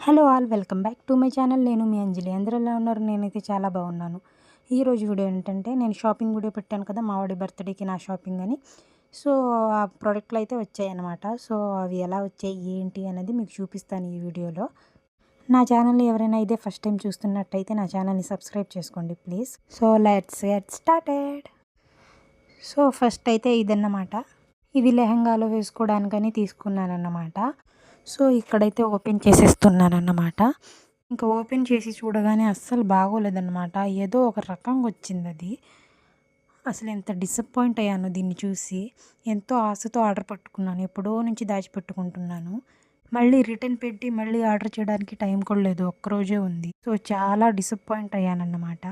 Hello all welcome back to my channel. నేను మీ అంజలి. అందరూ ఎలా ఉన్నారు? నేనైతే చాలా బాగున్నాను. ఈరోజు వీడియో ఏంటంటే నేను షాపింగ్ వీడియో పెట్టాను కదా మావాడి బర్త్డేకి నా షాపింగ్ అని. సో ఆ ప్రోడక్ట్లు అయితే వచ్చాయి అనమాట సో అవి ఎలా వచ్చాయి ఏంటి అనేది మీకు చూపిస్తాను ఈ వీడియోలో. నా ఛానల్ ఎవరైనా ఇదే ఫస్ట్ టైం చూస్తున్నట్టయితే నా ఛానల్ని సబ్స్క్రైబ్ చేసుకోండి please. So let's get started. So first అయితే ఇదన్నమాట. ఇది లెహంగాలో వేసుకోవడానికని తీసుకున్నాను అన్నమాట సో ఇక్కడైతే ఓపెన్ చేసేస్తున్నాను అన్నమాట ఇంకా ఓపెన్ చేసి చూడగానే అస్సలు బాగోలేదన్నమాట. ఏదో ఒక రకంగా వచ్చింది అది. అసలు ఎంత డిసప్పాయింట్ అయ్యాను దీన్ని చూసి. ఎంతో ఆశతో ఆర్డర్ పెట్టుకున్నాను. ఎప్పుడో నుంచి దాచిపెట్టుకుంటున్నాను. మళ్ళీ రిటర్న్ పెట్టి మళ్ళీ ఆర్డర్ చేయడానికి టైం కూడా లేదు. ఒక్కరోజే ఉంది. సో చాలా డిసప్పాయింట్ అయ్యానన్నమాట.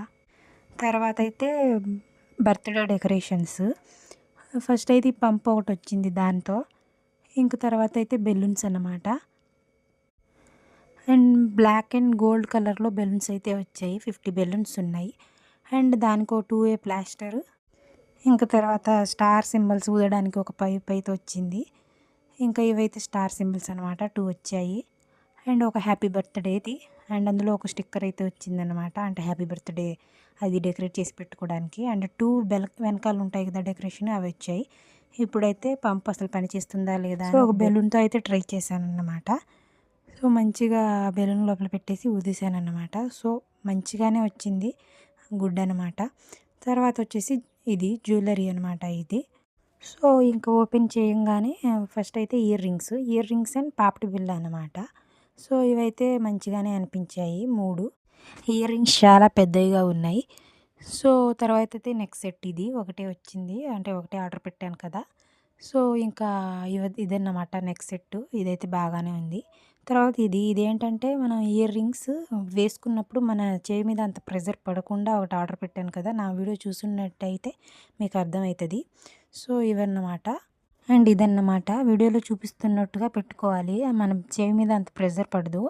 తర్వాత అయితే బర్త్డే డెకరేషన్స్. ఫస్ట్ అయితే ఈ పంప్ ఒకటి వచ్చింది దాంతో. ఇంక తర్వాత అయితే బెలూన్స్ అన్నమాట. అండ్ బ్లాక్ అండ్ గోల్డ్ కలర్లో బెలూన్స్ అయితే వచ్చాయి. ఫిఫ్టీ బెలూన్స్ ఉన్నాయి. అండ్ దానికి ఒక టూ ఏ ప్లాస్టర్. ఇంకా తర్వాత స్టార్ సింబల్స్ ఊదడానికి ఒక పైప్ అయితే వచ్చింది. ఇంకా ఇవైతే స్టార్ సింబల్స్ అనమాట టూ వచ్చాయి. అండ్ ఒక హ్యాపీ బర్త్డేది అండ్ అందులో ఒక స్టిక్కర్ అయితే వచ్చిందనమాట అంటే హ్యాపీ బర్త్డే అది డెకరేట్ చేసి పెట్టుకోవడానికి. అండ్ టూ బెల్ వెనకాల ఉంటాయి కదా డెకరేషన్ అవి వచ్చాయి. ఇప్పుడైతే పంప్ అసలు పనిచేస్తుందా లేదా సో ఒక బెలూన్తో అయితే ట్రై చేశాను అన్నమాట సో మంచిగా బెలూన్ లోపల పెట్టేసి ఊదేశాను అన్నమాట సో మంచిగానే వచ్చింది. గుడ్ అనమాట తర్వాత వచ్చేసి ఇది జ్యువెలరీ అనమాట ఇది. సో ఇంకా ఓపెన్ చేయంగానే ఫస్ట్ అయితే earrings. Earrings and పాపటి బిల్ల అనమాట సో ఇవైతే మంచిగానే అనిపించాయి మూడు. ఇయర్ రింగ్స్ చాలా పెద్దవిగా ఉన్నాయి. సో తర్వాత అయితే నెక్స్ట్ సెట్ ఇది. ఒకటే వచ్చింది. అంటే ఒకటే ఆర్డర్ పెట్టాను కదా! సో ఇంకా ఇవ ఇదన్నమాట నెక్స్ట్ సెట్ ఇదైతే బాగానే ఉంది. తర్వాత ఇది ఇదేంటంటే మనం ఇయర్ రింగ్స్ వేసుకున్నప్పుడు మన చేయి మీద అంత ప్రెజర్ పడకుండా ఒకటి ఆర్డర్ పెట్టాను కదా! నా వీడియో చూసినట్టయితే మీకు అర్థమవుతుంది సో ఇవన్నమాట. అండ్ ఇదన్నమాట. వీడియోలో చూపిస్తున్నట్టుగా పెట్టుకోవాలి. మనం చేయి మీద అంత ప్రెజర్ పడదు.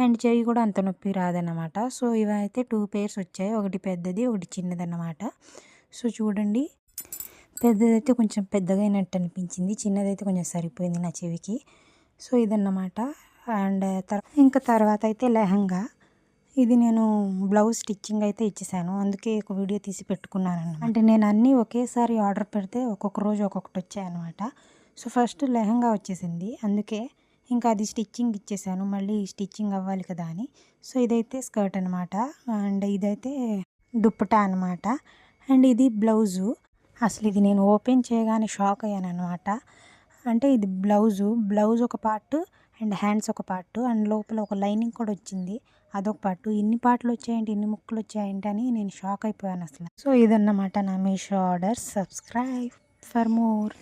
అండ్ చెవి కూడా అంత నొప్పి రాదన్నమాట. సో ఇవైతే టూ పేర్స్ వచ్చాయి. ఒకటి పెద్దది ఒకటి చిన్నదన్నమాట. సో చూడండి. పెద్దదైతే కొంచెం పెద్దగా అయినట్టు అనిపించింది. చిన్నదైతే కొంచెం సరిపోయింది నా చెవికి. సో ఇదన్నమాట. అండ్ ఇంకా తర్వాత అయితే లెహంగా. ఇది నేను బ్లౌజ్ స్టిచ్చింగ్ అయితే ఇచ్చేసాను. అందుకే ఒక వీడియో తీసి పెట్టుకున్నాను అంటే నేను అన్నీ ఒకేసారి ఆర్డర్ పెడితే ఒక్కొక్క రోజు ఒక్కొక్కటి వచ్చాయన్నమాట. సో ఫస్ట్ లెహంగా వచ్చేసింది. అందుకే ఇంకా అది స్టిచ్చింగ్ ఇచ్చేసాను. మళ్ళీ స్టిచ్చింగ్ అవ్వాలి కదా అని. సో ఇదైతే స్కర్ట్ అనమాట అండ్ ఇదైతే దుప్పటా అనమాట అండ్ ఇది బ్లౌజు. అసలు ఇది నేను ఓపెన్ చేయగానే షాక్ అయ్యాను అనమాట అంటే ఇది బ్లౌజు. బ్లౌజ్ ఒక పార్ట్ అండ్ హ్యాండ్స్ ఒక పార్ట్. అండ్ లోపల ఒక లైనింగ్ కూడా వచ్చింది. అదొక పార్ట్. ఇన్ని పార్ట్లు వచ్చాయంటే ఇన్ని ముక్కలు వచ్చాయంటే అని నేను షాక్ అయిపోయాను అసలు. సో ఇదన్నమాట నా Meesho order. Subscribe for more.